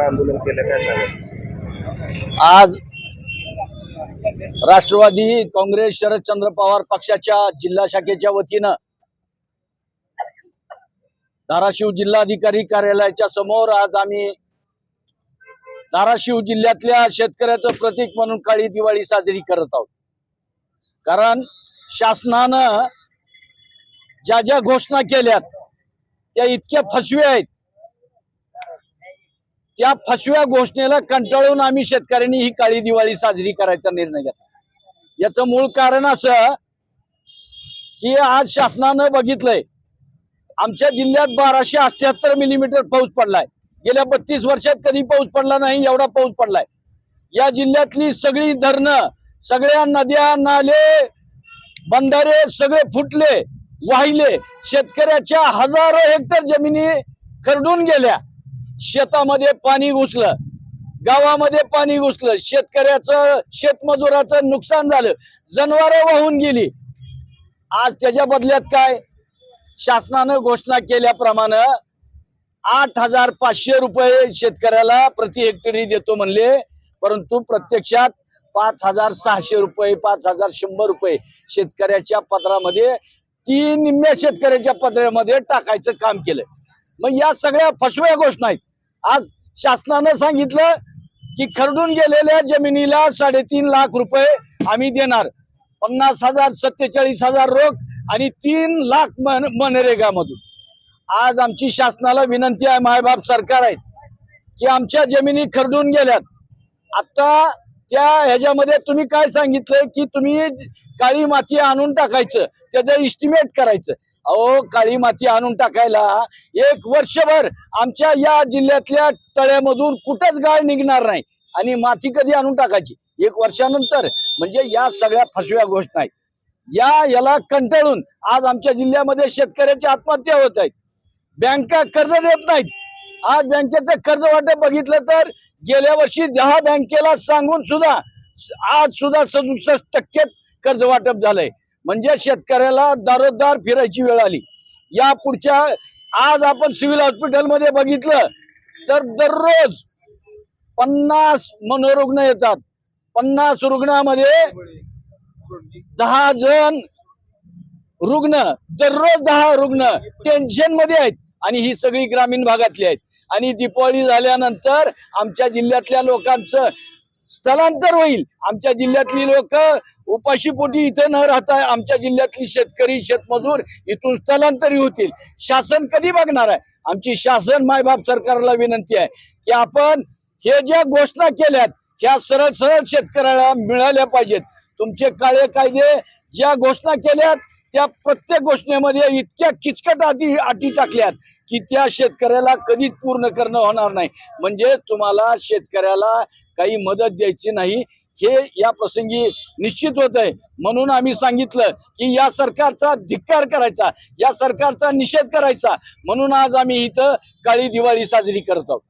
आंदोलन केलं काय सांगा आज राष्ट्रवादी काँग्रेस शरदचंद्र पवार पक्षाच्या जिल्हा शाखेच्या वतीनं धाराशिव जिल्हाधिकारी कार्यालयाच्या समोर आज आम्ही धाराशिव जिल्ह्यातल्या शेतकऱ्याचं प्रतीक म्हणून काळी दिवाळी साजरी करत आहोत. कारण शासनानं ज्या ज्या घोषणा केल्यात त्या इतक्या फसव्या आहेत. त्या फसव्या घोषणेला कंटाळून आम्ही शेतकऱ्यांनी ही काळी दिवाळी साजरी करायचा निर्णय घेतला. याचं मूळ कारण असं की आज शासनानं बघितलंय आमच्या जिल्ह्यात बाराशे अठ्याहत्तर मिलीमीटर पाऊस पडलाय. गेल्या बत्तीस वर्षात कधी पाऊस पडला नाही एवढा पाऊस पडलाय. या जिल्ह्यातली सगळी धरणं सगळ्या नद्या नाले बंधारे सगळे फुटले वाहिले. शेतकऱ्याच्या हजारो हेक्टर जमिनी खरडून गेल्या. शेतामध्ये पाणी घुसलं गावामध्ये पाणी घुसलं शेतकऱ्याचं शेतमजुराचं नुकसान झालं जनावरं वाहून गेली. आज त्याच्या बदल्यात काय? शासनानं घोषणा केल्याप्रमाणे आठ हजार पाचशे रुपये शेतकऱ्याला प्रति हेक्टरी देतो म्हणले परंतु प्रत्यक्षात पाच हजार सहाशे रुपये पाच हजार शंभर रुपये शेतकऱ्याच्या पदरामध्ये ती निम्म्या शेतकऱ्याच्या पदरामध्ये टाकायचं काम केलं. मग या सगळ्या फसव्या घोषणा आहेत. आज शासनानं सांगितलं की खरडून गेलेल्या जमिनीला साडेतीन लाख रुपये आम्ही देणार. पन्नास हजार सत्तेचाळीस हजार रोख आणि तीन लाख मन मनरेगामधून. आज आमची शासनाला विनंती आहे मायबाप सरकार आहेत की आमच्या जमिनी खरडून गेल्यात. आता त्या ह्याच्यामध्ये तुम्ही काय सांगितलंय की तुम्ही काळी माती आणून टाकायचं त्याचं इस्टिमेट करायचं. अहो काळी माती आणून टाकायला एक वर्षभर आमच्या या जिल्ह्यातल्या तळ्यामधून कुठंच गाळ निघणार नाही. आणि माती कधी आणून टाकायची? एक वर्षानंतर. म्हणजे या सगळ्या फसव्या गोष्ट आहेत या याला कंटाळून आज आमच्या जिल्ह्यामध्ये शेतकऱ्याची आत्महत्या होत आहेत बँका कर्ज देत नाहीत. आज बँकेचं कर्ज वाटप बघितलं तर गेल्या वर्षी दहा बँकेला सांगून सुद्धा आज सुद्धा सदुसष्ट टक्केच कर्ज वाटप झालंय. म्हणजे शेतकऱ्याला दारोदार फिरायची वेळ आली. या पुढच्या आज आपण सिव्हिल हॉस्पिटलमध्ये बघितलं तर दररोज पन्नास मनोरुग्ण येतात. पन्नास रुग्णामध्ये दहा जण रुग्ण दररोज दहा रुग्ण टेन्शनमध्ये आहेत. आणि ही सगळी ग्रामीण भागातली आहेत. आणि दीपावली झाल्यानंतर आमच्या जिल्ह्यातल्या लोकांचं स्थलांतर होईल. आमच्या जिल्ह्यातली लोक उपाशीपोटी इथे न राहता आमच्या जिल्ह्यातली शेतकरी शेतमजूर इथून स्थलांतरी होतील. शासन कधी बघणार आहे? आमची शासन मायबाप सरकारला विनंती आहे की आपण हे ज्या घोषणा केल्यात ह्या सरळ सरळ शेतकऱ्याला मिळाल्या पाहिजेत. तुमचे काळे कायदे ज्या घोषणा केल्यात त्या प्रत्येक घोषणेमध्ये इतक्या किचकट अटी अटी टाकल्यात की त्या शेतकऱ्याला कधीच पूर्ण करणं होणार नाही. म्हणजे तुम्हाला शेतकऱ्याला काही मदत द्यायची नाही. हे या प्रसंगी निश्चित होत आहे. म्हणून आम्ही सांगितलं की या सरकारचा धिक्कार करायचा या सरकारचा निषेध करायचा. म्हणून आज आम्ही इथं काळी दिवाळी साजरी करत आहोत.